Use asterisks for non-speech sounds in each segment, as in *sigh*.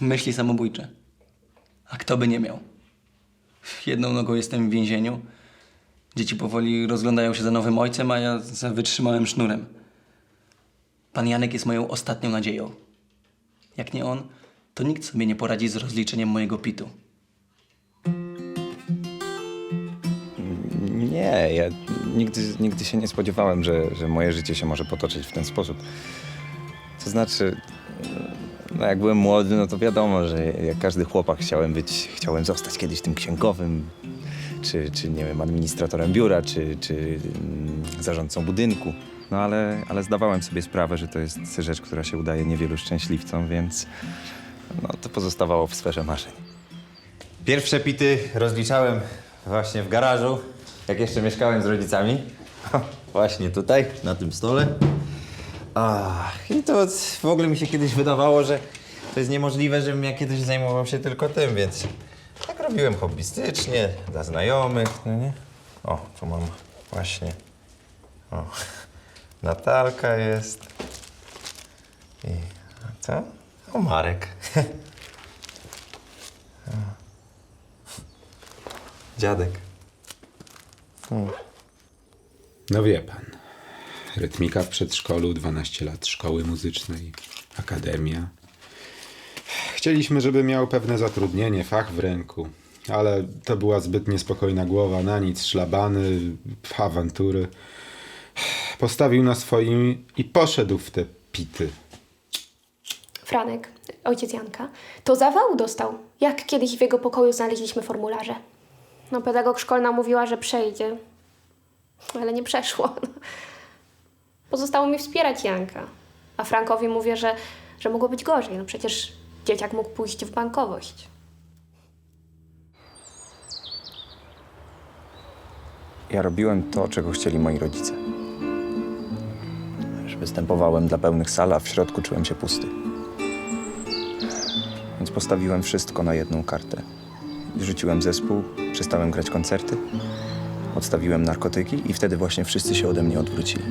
Myśli samobójcze. A kto by nie miał? Jedną nogą jestem w więzieniu. Dzieci powoli rozglądają się za nowym ojcem, a ja za wytrzymałym sznurem. Pan Janek jest moją ostatnią nadzieją. Jak nie on, to nikt sobie nie poradzi z rozliczeniem mojego pitu. Nie, ja nigdy, nigdy się nie spodziewałem, że, że moje życie się może potoczyć w ten sposób. To znaczy, no jak byłem młody, no to wiadomo, że jak każdy chłopak chciałem być, chciałem zostać kiedyś tym księgowym, czy, czy nie wiem, administratorem biura, czy, czy mm, zarządcą budynku. No ale, ale zdawałem sobie sprawę, że to jest rzecz, która się udaje niewielu szczęśliwcom, więc no, to pozostawało w sferze marzeń. Pierwsze pity rozliczałem właśnie w garażu, jak jeszcze mieszkałem z rodzicami. *laughs* Właśnie tutaj, na tym stole. Ach, i to w ogóle mi się kiedyś wydawało, że to jest niemożliwe, żebym ja kiedyś zajmował się tylko tym, więc tak robiłem hobbystycznie, dla znajomych, no nie? O, tu mam właśnie, o, *laughs* Natalka jest. I a co? O, Marek. *laughs* Dziadek. No wie pan. Rytmika w przedszkolu, 12 lat szkoły muzycznej, akademia. Chcieliśmy, żeby miał pewne zatrudnienie, fach w ręku. Ale to była zbyt niespokojna głowa, na nic, szlabany, awantury. Postawił na swoim i poszedł w te pity. Franek, ojciec Janka, to zawału dostał, jak kiedyś w jego pokoju znaleźliśmy formularze. No, pedagog szkolna mówiła, że przejdzie, ale nie przeszło. Pozostało mi wspierać Janka, a Frankowi mówię, że, że mogło być gorzej. No przecież dzieciak mógł pójść w bankowość. Ja robiłem to, czego chcieli moi rodzice. Występowałem dla pełnych sal, a w środku czułem się pusty. Więc postawiłem wszystko na jedną kartę. Rzuciłem zespół, przestałem grać koncerty, odstawiłem narkotyki i wtedy właśnie wszyscy się ode mnie odwrócili.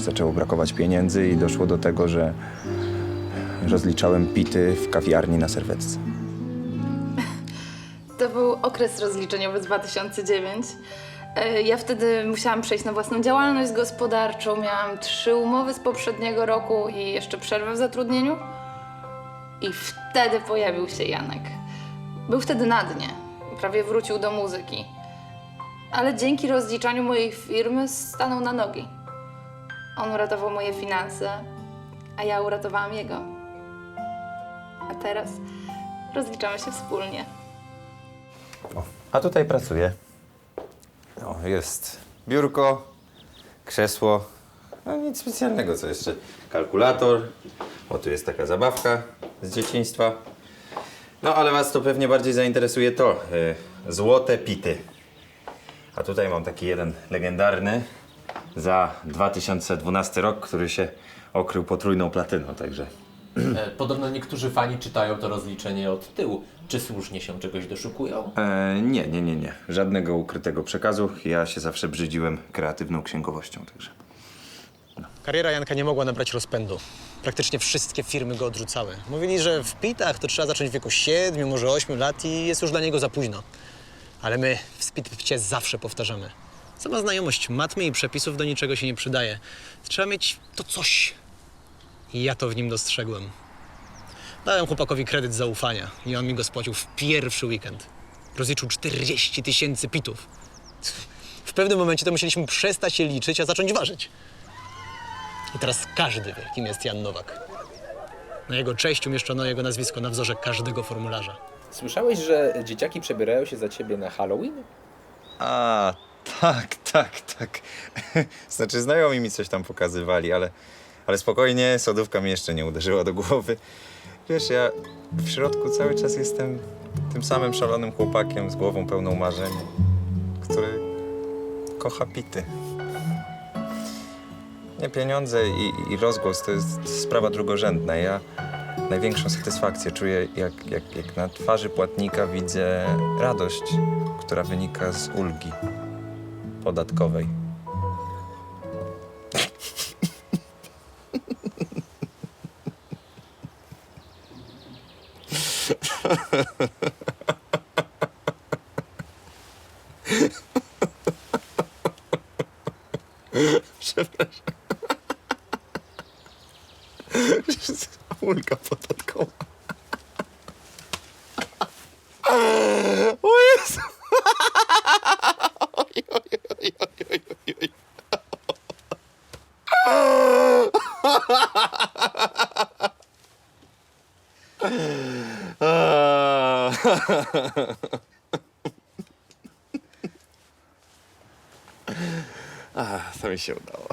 Zaczęło brakować pieniędzy i doszło do tego, że rozliczałem pity w kawiarni na serwetce. To był okres rozliczeniowy 2009. E, Ja wtedy musiałam przejść na własną działalność gospodarczą. Miałam trzy umowy z poprzedniego roku i jeszcze przerwę w zatrudnieniu. I wtedy pojawił się Janek. Był wtedy na dnie. Prawie wrócił do muzyki. Ale dzięki rozliczaniu mojej firmy stanął na nogi. On uratował moje finanse, a ja uratowałam jego. A teraz rozliczamy się wspólnie. A tutaj pracuję. No, jest biurko, krzesło. No nic specjalnego, co jeszcze? Kalkulator. O, tu jest taka zabawka z dzieciństwa. No, ale was to pewnie bardziej zainteresuje to. y, złote pity. A tutaj mam taki jeden legendarny za 2012 rok, który się okrył potrójną platyną, także... E, Podobno niektórzy fani czytają to rozliczenie od tyłu. Czy słusznie się czegoś doszukują? E, nie, nie, nie, nie. Żadnego ukrytego przekazu. Ja się zawsze brzydziłem kreatywną księgowością, także... Kariera Janka nie mogła nabrać rozpędu. Praktycznie wszystkie firmy go odrzucały. Mówili, że w pitach to trzeba zacząć w wieku 7, może 8 lat i jest już dla niego za późno. Ale my w Speedpcie zawsze powtarzamy. Sama znajomość matmy i przepisów do niczego się nie przydaje. Trzeba mieć to coś. I ja to w nim dostrzegłem. Dałem chłopakowi kredyt zaufania i on mi go spłacił w pierwszy weekend. Rozliczył 40 tysięcy pitów. W pewnym momencie to musieliśmy przestać się liczyć, a zacząć ważyć. I teraz każdy wie, kim jest Jan Nowak. Na jego cześć umieszczono jego nazwisko na wzorze każdego formularza. Słyszałeś, że dzieciaki przebierają się za ciebie na Halloween? A, tak, tak, tak. *laughs* znaczy, znajomi mi coś tam pokazywali, ale, ale spokojnie, sodówka mi jeszcze nie uderzyła do głowy. Wiesz, ja w środku cały czas jestem tym samym szalonym chłopakiem z głową pełną marzeń, który kocha pity. Nie pieniądze i, i rozgłos to jest sprawa drugorzędna. Ja największą satysfakcję czuję, jak, jak, jak na twarzy płatnika widzę radość, która wynika z ulgi podatkowej. *laughs* Ulga podatkowa. A, to mi się udało.